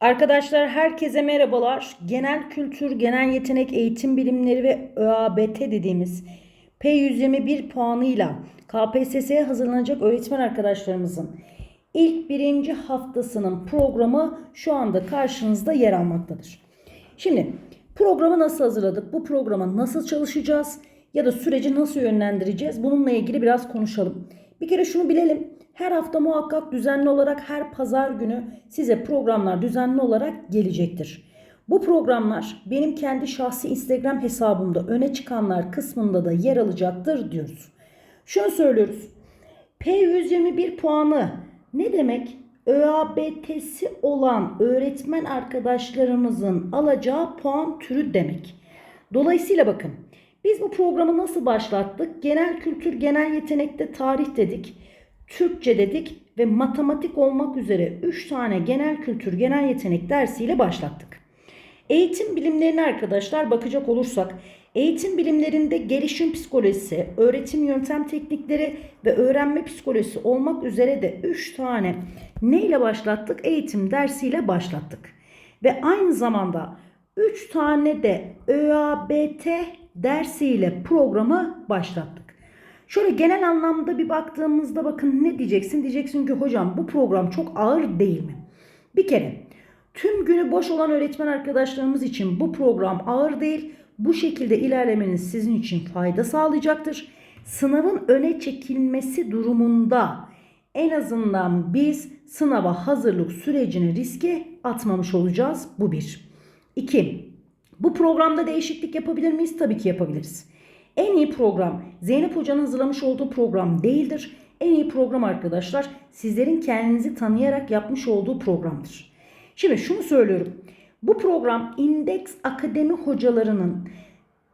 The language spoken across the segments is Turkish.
Arkadaşlar herkese merhabalar. Genel kültür, genel yetenek, eğitim bilimleri ve ÖABT dediğimiz P121 puanıyla KPSS'ye hazırlanacak öğretmen arkadaşlarımızın ilk birinci haftasının programı şu anda karşınızda yer almaktadır. Şimdi programı nasıl hazırladık? Bu programa nasıl çalışacağız? Ya da süreci nasıl yönlendireceğiz? Bununla ilgili biraz konuşalım. Bir kere şunu bilelim. Her hafta muhakkak düzenli olarak her pazar günü size programlar düzenli olarak gelecektir. Bu programlar benim kendi şahsi Instagram hesabımda öne çıkanlar kısmında da yer alacaktır diyoruz. Şunu söylüyoruz. P121 puanı ne demek? ÖABT'si olan öğretmen arkadaşlarımızın alacağı puan türü demek. Dolayısıyla bakın biz bu programı nasıl başlattık? Genel kültür, genel yetenekte tarih dedik. Türkçe dedik ve matematik olmak üzere 3 tane genel kültür, genel yetenek dersiyle başlattık. Eğitim bilimlerine arkadaşlar bakacak olursak eğitim bilimlerinde gelişim psikolojisi, öğretim yöntem teknikleri ve öğrenme psikolojisi olmak üzere de 3 tane ne ile başlattık? Eğitim dersiyle başlattık. Ve aynı zamanda 3 tane de ÖABT dersiyle programı başlattık. Şöyle genel anlamda bir baktığımızda bakın ne diyeceksin? Diyeceksin ki hocam bu program çok ağır değil mi? Bir kere tüm günü boş olan öğretmen arkadaşlarımız için bu program ağır değil. Bu şekilde ilerlemeniz sizin için fayda sağlayacaktır. Sınavın öne çekilmesi durumunda en azından biz sınava hazırlık sürecini riske atmamış olacağız. Bu bir. İki, bu programda değişiklik yapabilir miyiz? Tabii ki yapabiliriz. En iyi program Zeynep Hoca'nın hazırlamış olduğu program değildir. En iyi program arkadaşlar sizlerin kendinizi tanıyarak yapmış olduğu programdır. Şimdi şunu söylüyorum. Bu program Index Akademi hocalarının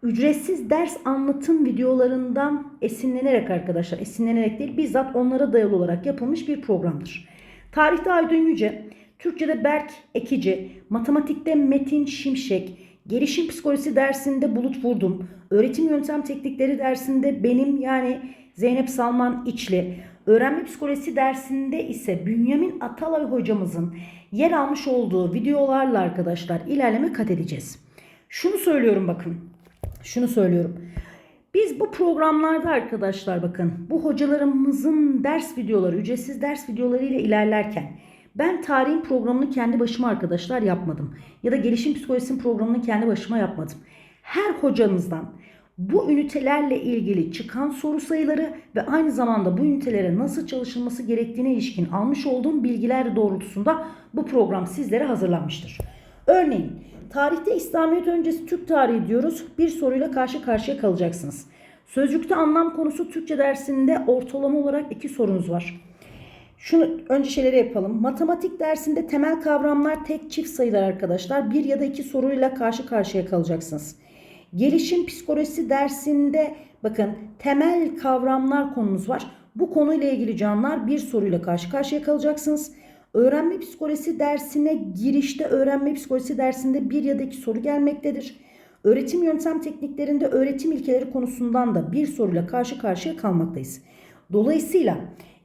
ücretsiz ders anlatım videolarından esinlenerek arkadaşlar, esinlenerek değil bizzat onlara dayalı olarak yapılmış bir programdır. Tarihte Aydın Yüce, Türkçe'de Berk Ekici, matematikte Metin Şimşek, gelişim psikolojisi dersinde Bulut Vurdum, öğretim yöntem teknikleri dersinde benim yani Zeynep Salman İçli, öğrenme psikolojisi dersinde ise Bünyamin Atalay hocamızın yer almış olduğu videolarla arkadaşlar ilerleme kat edeceğiz. Şunu söylüyorum bakın. Şunu söylüyorum. Biz bu programlarda arkadaşlar bakın bu hocalarımızın ders videoları, ücretsiz ders videoları ile ilerlerken ben tarihin programını kendi başıma arkadaşlar yapmadım. Ya da gelişim psikolojisinin programını kendi başıma yapmadım. Her hocamızdan bu ünitelerle ilgili çıkan soru sayıları ve aynı zamanda bu ünitelere nasıl çalışılması gerektiğine ilişkin almış olduğum bilgiler doğrultusunda bu program sizlere hazırlanmıştır. Örneğin tarihte İslamiyet öncesi Türk tarihi diyoruz. Bir soruyla karşı karşıya kalacaksınız. Sözcükte anlam konusu Türkçe dersinde ortalama olarak iki sorunuz var. Şunu önce şeyleri yapalım. Matematik dersinde temel kavramlar tek çift sayılar arkadaşlar. Bir ya da iki soruyla karşı karşıya kalacaksınız. Gelişim psikolojisi dersinde bakın temel kavramlar konumuz var. Bu konuyla ilgili canlar bir soruyla karşı karşıya kalacaksınız. Öğrenme psikolojisi dersine girişte öğrenme psikolojisi dersinde bir ya da iki soru gelmektedir. Öğretim yöntem tekniklerinde öğretim ilkeleri konusundan da bir soruyla karşı karşıya kalmaktayız. Dolayısıyla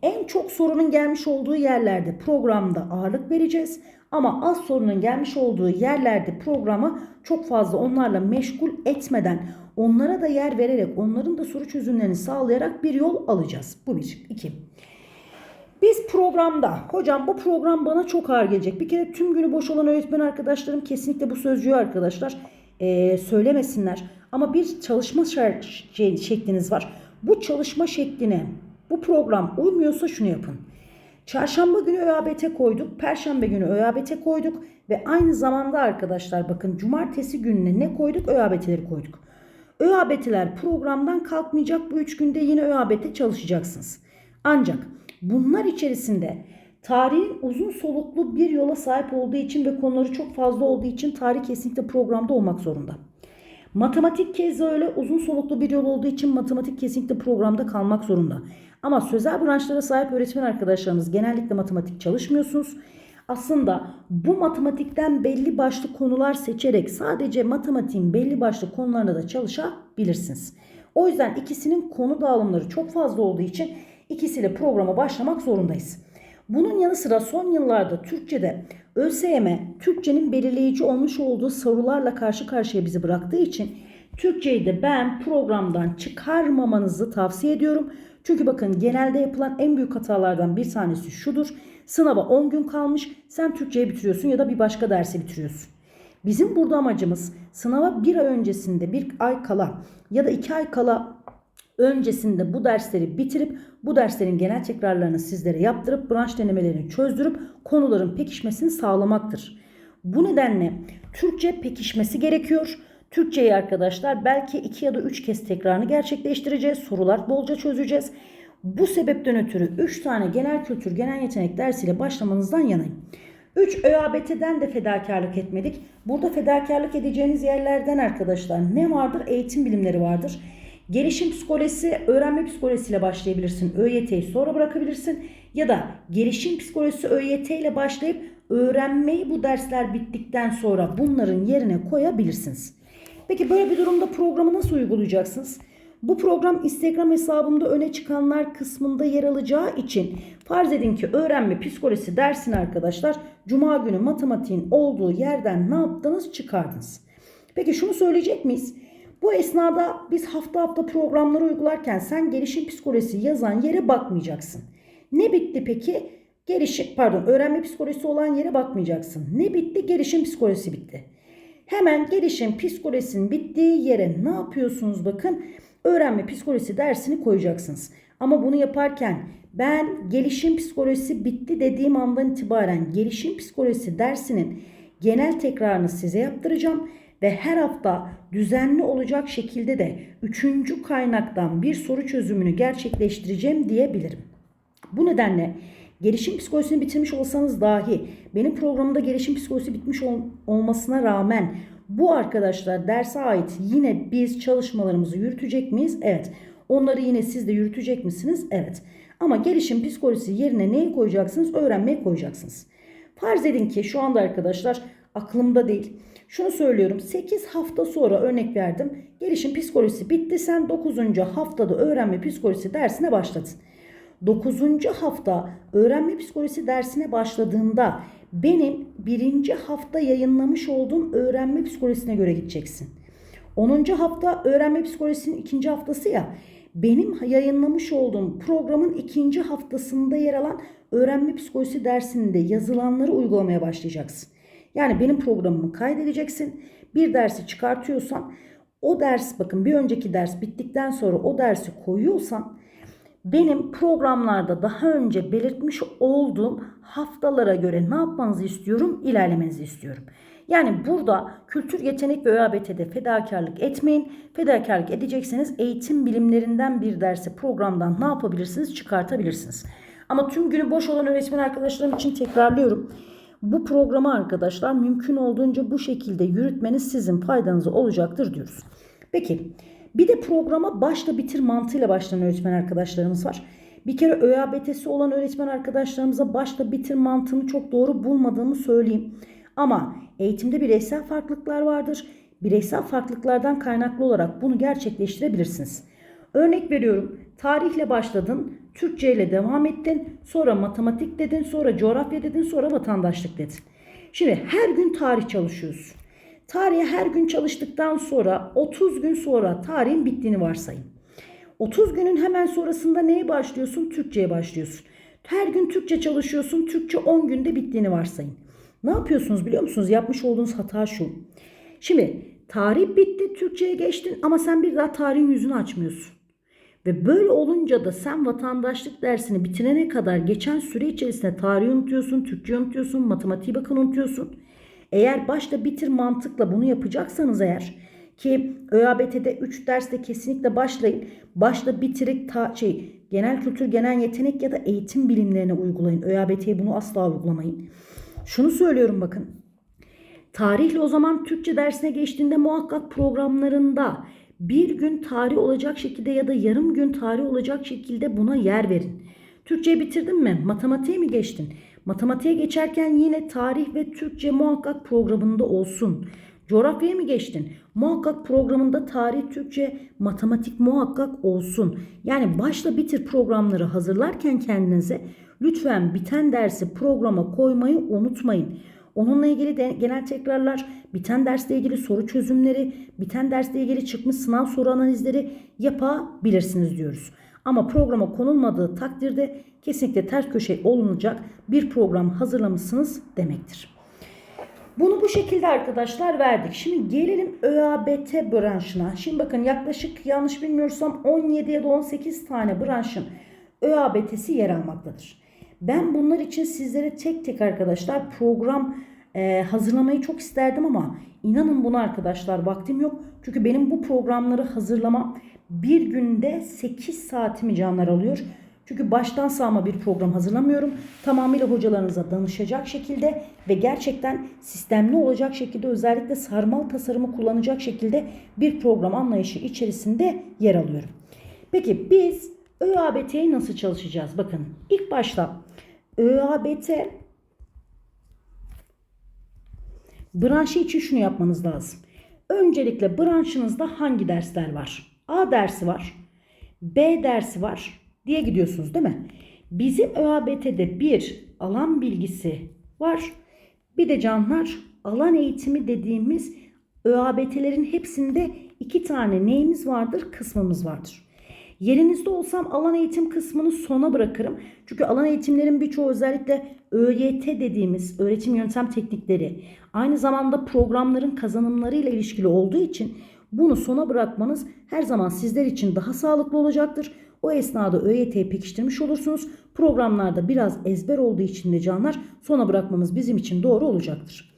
en çok sorunun gelmiş olduğu yerlerde programda ağırlık vereceğiz. Ama az sorunun gelmiş olduğu yerlerde programı çok fazla onlarla meşgul etmeden onlara da yer vererek onların da soru çözümlerini sağlayarak bir yol alacağız. Bu bir. iki. Biz programda, hocam bu program bana çok ağır gelecek. Bir kere tüm günü boş olan öğretmen arkadaşlarım kesinlikle bu sözcüğü arkadaşlar e, söylemesinler. Ama bir çalışma şey, şekliniz var. Bu çalışma şekline bu program uymuyorsa şunu yapın. Çarşamba günü ÖABT koyduk, perşembe günü ÖABT koyduk ve aynı zamanda arkadaşlar bakın cumartesi gününe ne koyduk? ÖABT'leri koyduk. ÖABT'ler programdan kalkmayacak. Bu üç günde yine ÖABT çalışacaksınız. Ancak bunlar içerisinde tarihin uzun soluklu bir yola sahip olduğu için ve konuları çok fazla olduğu için tarih kesinlikle programda olmak zorunda. Matematik kez öyle uzun soluklu bir yol olduğu için matematik kesinlikle programda kalmak zorunda. Ama sözel branşlara sahip öğretmen arkadaşlarımız genellikle matematik çalışmıyorsunuz. Aslında bu matematikten belli başlı konular seçerek sadece matematiğin belli başlı konularına da çalışabilirsiniz. O yüzden ikisinin konu dağılımları çok fazla olduğu için ikisiyle programa başlamak zorundayız. Bunun yanı sıra son yıllarda Türkçe'de ÖSYM Türkçenin belirleyici olmuş olduğu sorularla karşı karşıya bizi bıraktığı için Türkçeyi de ben programdan çıkarmamanızı tavsiye ediyorum. Çünkü bakın genelde yapılan en büyük hatalardan bir tanesi şudur. Sınava 10 gün kalmış sen Türkçeyi bitiriyorsun ya da bir başka dersi bitiriyorsun. Bizim burada amacımız sınava bir ay öncesinde bir ay kala ya da iki ay kala öncesinde bu dersleri bitirip bu derslerin genel tekrarlarını sizlere yaptırıp branş denemelerini çözdürüp konuların pekişmesini sağlamaktır. Bu nedenle Türkçe pekişmesi gerekiyor. Türkçeyi arkadaşlar belki iki ya da üç kez tekrarını gerçekleştireceğiz. Sorular bolca çözeceğiz. Bu sebepten ötürü 3 tane genel kültür, genel yetenek dersiyle başlamanızdan yanayım. 3 ÖABT'den de fedakarlık etmedik. Burada fedakarlık edeceğiniz yerlerden arkadaşlar ne vardır? Eğitim bilimleri vardır. Gelişim psikolojisi, öğrenme psikolojisiyle başlayabilirsin. ÖYT'yi sonra bırakabilirsin. Ya da gelişim psikolojisi ÖYT ile başlayıp öğrenmeyi bu dersler bittikten sonra bunların yerine koyabilirsiniz. Peki böyle bir durumda programı nasıl uygulayacaksınız? Bu program Instagram hesabımda öne çıkanlar kısmında yer alacağı için farz edin ki öğrenme psikolojisi dersini arkadaşlar cuma günü matematiğin olduğu yerden ne yaptınız çıkardınız. Peki şunu söyleyecek miyiz? Bu esnada biz hafta hafta programları uygularken sen gelişim psikolojisi yazan yere bakmayacaksın. Ne bitti peki? Gelişim pardon öğrenme psikolojisi olan yere bakmayacaksın. Ne bitti? Gelişim psikolojisi bitti. Hemen gelişim psikolojisinin bittiği yere ne yapıyorsunuz bakın? Öğrenme psikolojisi dersini koyacaksınız. Ama bunu yaparken ben gelişim psikolojisi bitti dediğim andan itibaren gelişim psikolojisi dersinin genel tekrarını size yaptıracağım ve her hafta düzenli olacak şekilde de üçüncü kaynaktan bir soru çözümünü gerçekleştireceğim diyebilirim. Bu nedenle gelişim psikolojisini bitirmiş olsanız dahi benim programımda gelişim psikolojisi bitmiş ol- olmasına rağmen bu arkadaşlar derse ait yine biz çalışmalarımızı yürütecek miyiz? Evet. Onları yine siz de yürütecek misiniz? Evet. Ama gelişim psikolojisi yerine neyi koyacaksınız? Öğrenmeyi koyacaksınız. Farz edin ki şu anda arkadaşlar aklımda değil. Şunu söylüyorum 8 hafta sonra örnek verdim. Gelişim psikolojisi bitti. Sen 9. haftada öğrenme psikolojisi dersine başladın. 9. hafta öğrenme psikolojisi dersine başladığında benim birinci hafta yayınlamış olduğum öğrenme psikolojisine göre gideceksin. 10. hafta öğrenme psikolojisinin ikinci haftası ya. Benim yayınlamış olduğum programın ikinci haftasında yer alan öğrenme psikolojisi dersinde yazılanları uygulamaya başlayacaksın. Yani benim programımı kaydedeceksin. Bir dersi çıkartıyorsan o ders bakın bir önceki ders bittikten sonra o dersi koyuyorsan benim programlarda daha önce belirtmiş olduğum haftalara göre ne yapmanızı istiyorum? İlerlemenizi istiyorum. Yani burada kültür, yetenek ve ÖABT'de fedakarlık etmeyin. Fedakarlık edecekseniz eğitim bilimlerinden bir dersi programdan ne yapabilirsiniz? Çıkartabilirsiniz. Ama tüm günü boş olan öğretmen arkadaşlarım için tekrarlıyorum. Bu programı arkadaşlar mümkün olduğunca bu şekilde yürütmeniz sizin faydanıza olacaktır diyoruz. Peki bir de programa başla bitir mantığıyla başlayan öğretmen arkadaşlarımız var. Bir kere ÖABT'si olan öğretmen arkadaşlarımıza başla bitir mantığını çok doğru bulmadığımı söyleyeyim. Ama eğitimde bireysel farklılıklar vardır. Bireysel farklılıklardan kaynaklı olarak bunu gerçekleştirebilirsiniz. Örnek veriyorum. Tarihle başladın, Türkçe ile devam ettin, sonra matematik dedin, sonra coğrafya dedin, sonra vatandaşlık dedin. Şimdi her gün tarih çalışıyorsun. Tarihe her gün çalıştıktan sonra 30 gün sonra tarihin bittiğini varsayın. 30 günün hemen sonrasında neye başlıyorsun? Türkçeye başlıyorsun. Her gün Türkçe çalışıyorsun. Türkçe 10 günde bittiğini varsayın. Ne yapıyorsunuz biliyor musunuz? Yapmış olduğunuz hata şu. Şimdi tarih bitti, Türkçeye geçtin ama sen bir daha tarihin yüzünü açmıyorsun. Ve böyle olunca da sen vatandaşlık dersini bitirene kadar geçen süre içerisinde tarihi unutuyorsun, Türkçe unutuyorsun, matematiği bakın unutuyorsun. Eğer başta bitir mantıkla bunu yapacaksanız eğer ki ÖABT'de 3 derste kesinlikle başlayın. Başta bitirip ta, şey, genel kültür, genel yetenek ya da eğitim bilimlerine uygulayın. ÖABT'ye bunu asla uygulamayın. Şunu söylüyorum bakın. Tarihle o zaman Türkçe dersine geçtiğinde muhakkak programlarında bir gün tarih olacak şekilde ya da yarım gün tarih olacak şekilde buna yer verin. Türkçeyi bitirdin mi? Matematiğe mi geçtin? Matematiğe geçerken yine tarih ve Türkçe muhakkak programında olsun. Coğrafyaya mı geçtin? Muhakkak programında tarih, Türkçe, matematik muhakkak olsun. Yani başla bitir programları hazırlarken kendinize Lütfen biten dersi programa koymayı unutmayın. Onunla ilgili de genel tekrarlar, biten dersle ilgili soru çözümleri, biten dersle ilgili çıkmış sınav soru analizleri yapabilirsiniz diyoruz. Ama programa konulmadığı takdirde kesinlikle ters köşe olunacak bir program hazırlamışsınız demektir. Bunu bu şekilde arkadaşlar verdik. Şimdi gelelim ÖABT branşına. Şimdi bakın yaklaşık yanlış bilmiyorsam 17 ya da 18 tane branşın ÖABT'si yer almaktadır. Ben bunlar için sizlere tek tek arkadaşlar program e, hazırlamayı çok isterdim ama inanın buna arkadaşlar vaktim yok. Çünkü benim bu programları hazırlamam bir günde 8 saatimi canlar alıyor. Çünkü baştan sağma bir program hazırlamıyorum. Tamamıyla hocalarınıza danışacak şekilde ve gerçekten sistemli olacak şekilde özellikle sarmal tasarımı kullanacak şekilde bir program anlayışı içerisinde yer alıyorum. Peki biz ÖABT'yi nasıl çalışacağız? Bakın ilk başta ÖABT branşı için şunu yapmanız lazım. Öncelikle branşınızda hangi dersler var? A dersi var, B dersi var diye gidiyorsunuz değil mi? Bizim ÖABT'de bir alan bilgisi var. Bir de canlar alan eğitimi dediğimiz ÖABT'lerin hepsinde iki tane neyimiz vardır? Kısmımız vardır. Yerinizde olsam alan eğitim kısmını sona bırakırım. Çünkü alan eğitimlerin birçoğu özellikle ÖYT dediğimiz öğretim yöntem teknikleri aynı zamanda programların kazanımlarıyla ilişkili olduğu için bunu sona bırakmanız her zaman sizler için daha sağlıklı olacaktır. O esnada ÖYT'yi pekiştirmiş olursunuz. Programlarda biraz ezber olduğu için de canlar sona bırakmamız bizim için doğru olacaktır.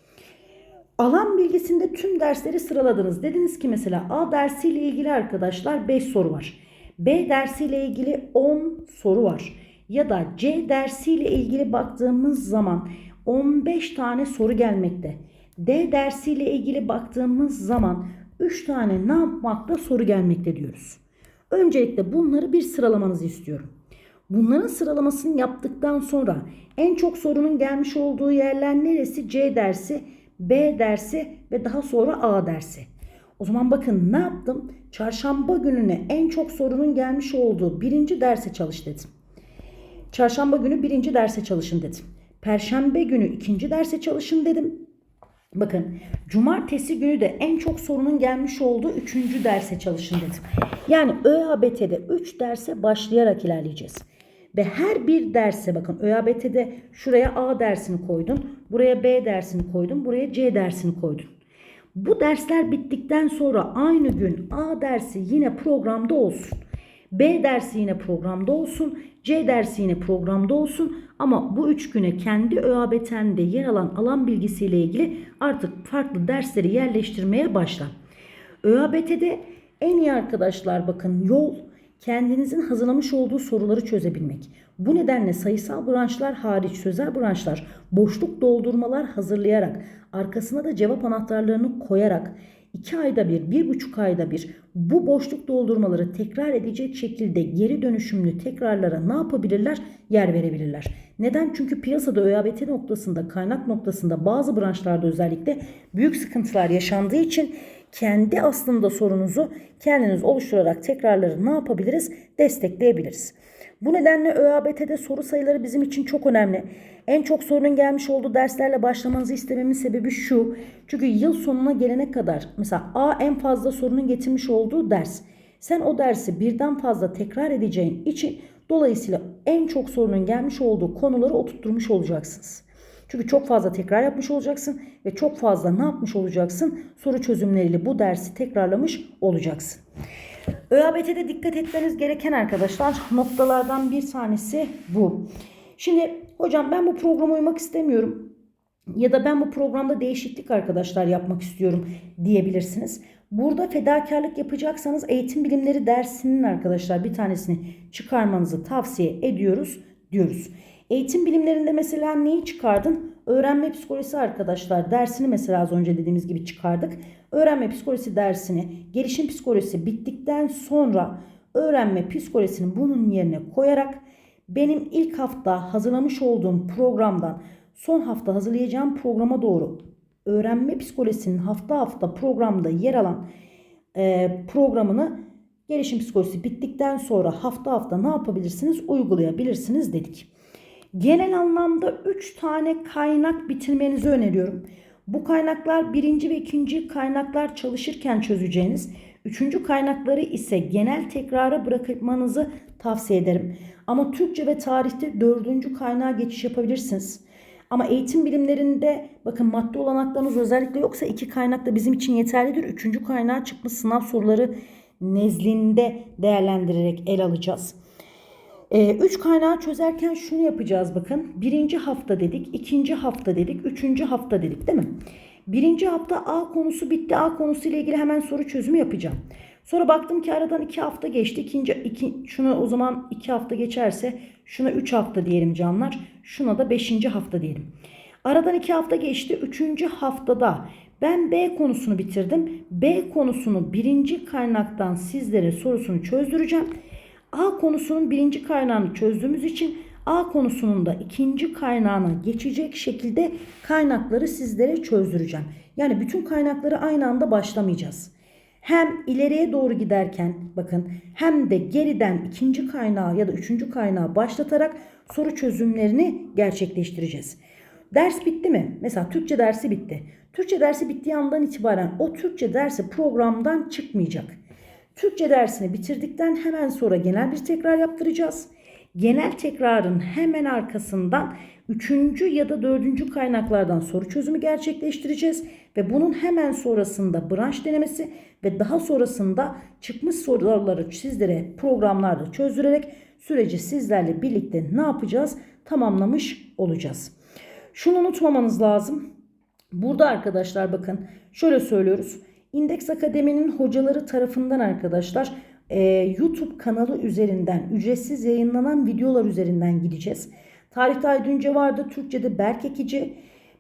Alan bilgisinde tüm dersleri sıraladınız. Dediniz ki mesela A dersiyle ilgili arkadaşlar 5 soru var. B dersiyle ilgili 10 soru var. Ya da C dersiyle ilgili baktığımız zaman 15 tane soru gelmekte. D dersiyle ilgili baktığımız zaman 3 tane ne yapmakta soru gelmekte diyoruz. Öncelikle bunları bir sıralamanızı istiyorum. Bunların sıralamasını yaptıktan sonra en çok sorunun gelmiş olduğu yerler neresi? C dersi, B dersi ve daha sonra A dersi. O zaman bakın ne yaptım? Çarşamba gününe en çok sorunun gelmiş olduğu birinci derse çalış dedim. Çarşamba günü birinci derse çalışın dedim. Perşembe günü ikinci derse çalışın dedim. Bakın cumartesi günü de en çok sorunun gelmiş olduğu üçüncü derse çalışın dedim. Yani ÖABT'de 3 derse başlayarak ilerleyeceğiz. Ve her bir derse bakın ÖABT'de şuraya A dersini koydun. Buraya B dersini koydun. Buraya C dersini koydun. Bu dersler bittikten sonra aynı gün A dersi yine programda olsun. B dersi yine programda olsun. C dersi yine programda olsun. Ama bu üç güne kendi ÖABT'nde yer alan alan bilgisiyle ilgili artık farklı dersleri yerleştirmeye başla. ÖABT'de en iyi arkadaşlar bakın yol kendinizin hazırlamış olduğu soruları çözebilmek. Bu nedenle sayısal branşlar hariç sözel branşlar boşluk doldurmalar hazırlayarak arkasına da cevap anahtarlarını koyarak 2 ayda bir, bir buçuk ayda bir bu boşluk doldurmaları tekrar edecek şekilde geri dönüşümlü tekrarlara ne yapabilirler? Yer verebilirler. Neden? Çünkü piyasada ÖABT noktasında, kaynak noktasında bazı branşlarda özellikle büyük sıkıntılar yaşandığı için kendi aslında sorunuzu kendiniz oluşturarak tekrarları ne yapabiliriz? Destekleyebiliriz. Bu nedenle ÖABT'de soru sayıları bizim için çok önemli. En çok sorunun gelmiş olduğu derslerle başlamanızı istememin sebebi şu. Çünkü yıl sonuna gelene kadar mesela A en fazla sorunun getirmiş olduğu ders. Sen o dersi birden fazla tekrar edeceğin için dolayısıyla en çok sorunun gelmiş olduğu konuları oturtturmuş olacaksınız. Çünkü çok fazla tekrar yapmış olacaksın ve çok fazla ne yapmış olacaksın? Soru çözümleriyle bu dersi tekrarlamış olacaksın. ÖABT'de dikkat etmeniz gereken arkadaşlar noktalardan bir tanesi bu. Şimdi hocam ben bu programa uymak istemiyorum ya da ben bu programda değişiklik arkadaşlar yapmak istiyorum diyebilirsiniz. Burada fedakarlık yapacaksanız eğitim bilimleri dersinin arkadaşlar bir tanesini çıkarmanızı tavsiye ediyoruz diyoruz. Eğitim bilimlerinde mesela neyi çıkardın? Öğrenme psikolojisi arkadaşlar dersini mesela az önce dediğimiz gibi çıkardık. Öğrenme psikolojisi dersini, gelişim psikolojisi bittikten sonra öğrenme psikolojisini bunun yerine koyarak benim ilk hafta hazırlamış olduğum programdan son hafta hazırlayacağım programa doğru öğrenme psikolojisinin hafta hafta programda yer alan e, programını gelişim psikolojisi bittikten sonra hafta hafta ne yapabilirsiniz? Uygulayabilirsiniz dedik. Genel anlamda 3 tane kaynak bitirmenizi öneriyorum. Bu kaynaklar birinci ve ikinci kaynaklar çalışırken çözeceğiniz. Üçüncü kaynakları ise genel tekrara bırakmanızı tavsiye ederim. Ama Türkçe ve tarihte dördüncü kaynağa geçiş yapabilirsiniz. Ama eğitim bilimlerinde bakın madde olanaklarınız özellikle yoksa iki kaynak da bizim için yeterlidir. Üçüncü kaynağa çıkmış sınav soruları nezdinde değerlendirerek el alacağız. Ee, üç kaynağı çözerken şunu yapacağız bakın. Birinci hafta dedik, ikinci hafta dedik, üçüncü hafta dedik değil mi? Birinci hafta A konusu bitti. A konusu ile ilgili hemen soru çözümü yapacağım. Sonra baktım ki aradan iki hafta geçti. İkinci, iki, şuna o zaman iki hafta geçerse şuna üç hafta diyelim canlar. Şuna da beşinci hafta diyelim. Aradan iki hafta geçti. Üçüncü haftada ben B konusunu bitirdim. B konusunu birinci kaynaktan sizlere sorusunu çözdüreceğim. A konusunun birinci kaynağını çözdüğümüz için A konusunun da ikinci kaynağına geçecek şekilde kaynakları sizlere çözdüreceğim. Yani bütün kaynakları aynı anda başlamayacağız. Hem ileriye doğru giderken bakın hem de geriden ikinci kaynağı ya da üçüncü kaynağı başlatarak soru çözümlerini gerçekleştireceğiz. Ders bitti mi? Mesela Türkçe dersi bitti. Türkçe dersi bittiği andan itibaren o Türkçe dersi programdan çıkmayacak. Türkçe dersini bitirdikten hemen sonra genel bir tekrar yaptıracağız. Genel tekrarın hemen arkasından üçüncü ya da dördüncü kaynaklardan soru çözümü gerçekleştireceğiz. Ve bunun hemen sonrasında branş denemesi ve daha sonrasında çıkmış soruları sizlere programlarda çözdürerek süreci sizlerle birlikte ne yapacağız? Tamamlamış olacağız. Şunu unutmamanız lazım. Burada arkadaşlar bakın şöyle söylüyoruz. İndeks Akademi'nin hocaları tarafından arkadaşlar e, YouTube kanalı üzerinden ücretsiz yayınlanan videolar üzerinden gideceğiz. Tarihte Aydınca vardı, Türkçe'de Berk Ekici,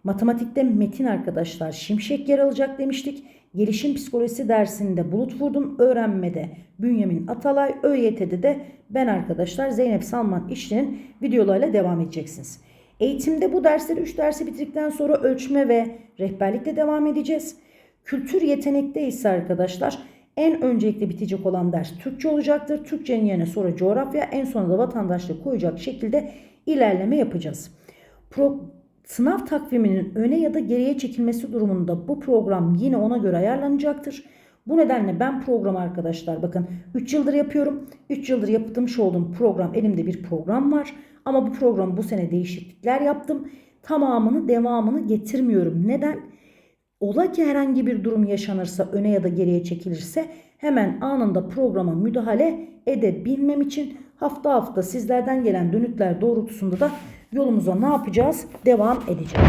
matematikte Metin arkadaşlar Şimşek yer alacak demiştik. Gelişim psikolojisi dersinde Bulut Vurdum, öğrenmede Bünyamin Atalay, ÖYT'de de ben arkadaşlar Zeynep Salman İşli'nin videolarıyla devam edeceksiniz. Eğitimde bu dersleri 3 dersi bitirdikten sonra ölçme ve rehberlikle devam edeceğiz. Kültür yetenekte ise arkadaşlar en öncelikle bitecek olan ders Türkçe olacaktır. Türkçenin yerine sonra coğrafya en sonra da vatandaşlık koyacak şekilde ilerleme yapacağız. Pro, sınav takviminin öne ya da geriye çekilmesi durumunda bu program yine ona göre ayarlanacaktır. Bu nedenle ben program arkadaşlar bakın 3 yıldır yapıyorum. 3 yıldır yaptığım olduğum program elimde bir program var. Ama bu program bu sene değişiklikler yaptım. Tamamını devamını getirmiyorum. Neden? Ola ki herhangi bir durum yaşanırsa öne ya da geriye çekilirse hemen anında programa müdahale edebilmem için hafta hafta sizlerden gelen dönütler doğrultusunda da yolumuza ne yapacağız? Devam edeceğiz.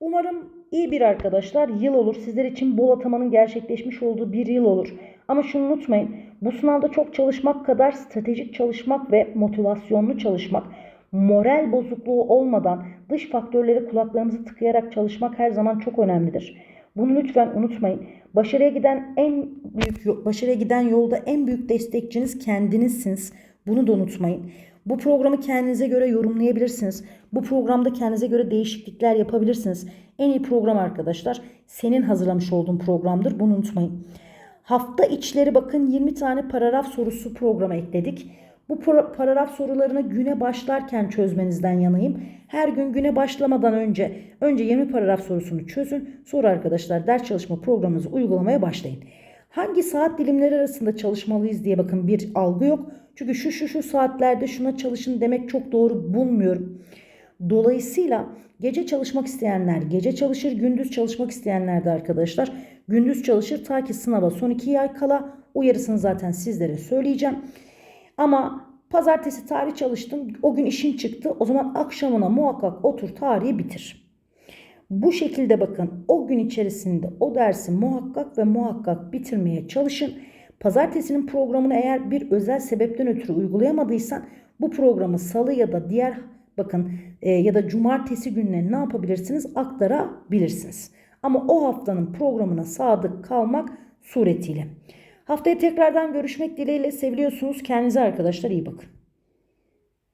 Umarım iyi bir arkadaşlar yıl olur. Sizler için bol atamanın gerçekleşmiş olduğu bir yıl olur. Ama şunu unutmayın. Bu sınavda çok çalışmak kadar stratejik çalışmak ve motivasyonlu çalışmak, moral bozukluğu olmadan dış faktörleri kulaklarımızı tıkayarak çalışmak her zaman çok önemlidir. Bunu lütfen unutmayın. Başarıya giden en büyük başarıya giden yolda en büyük destekçiniz kendinizsiniz. Bunu da unutmayın. Bu programı kendinize göre yorumlayabilirsiniz. Bu programda kendinize göre değişiklikler yapabilirsiniz. En iyi program arkadaşlar senin hazırlamış olduğun programdır. Bunu unutmayın. Hafta içleri bakın 20 tane paragraf sorusu programa ekledik. Bu paragraf sorularını güne başlarken çözmenizden yanayım. Her gün güne başlamadan önce önce 20 paragraf sorusunu çözün. Sonra arkadaşlar ders çalışma programınızı uygulamaya başlayın. Hangi saat dilimleri arasında çalışmalıyız diye bakın bir algı yok. Çünkü şu şu şu saatlerde şuna çalışın demek çok doğru bulmuyorum. Dolayısıyla gece çalışmak isteyenler gece çalışır, gündüz çalışmak isteyenler de arkadaşlar gündüz çalışır ta ki sınava son iki ay kala uyarısını zaten sizlere söyleyeceğim. Ama pazartesi tarih çalıştın o gün işin çıktı o zaman akşamına muhakkak otur tarihi bitir. Bu şekilde bakın o gün içerisinde o dersi muhakkak ve muhakkak bitirmeye çalışın. Pazartesinin programını eğer bir özel sebepten ötürü uygulayamadıysan bu programı salı ya da diğer bakın e, ya da cumartesi gününe ne yapabilirsiniz aktarabilirsiniz. Ama o haftanın programına sadık kalmak suretiyle. Haftaya tekrardan görüşmek dileğiyle seviliyorsunuz. Kendinize arkadaşlar iyi bakın.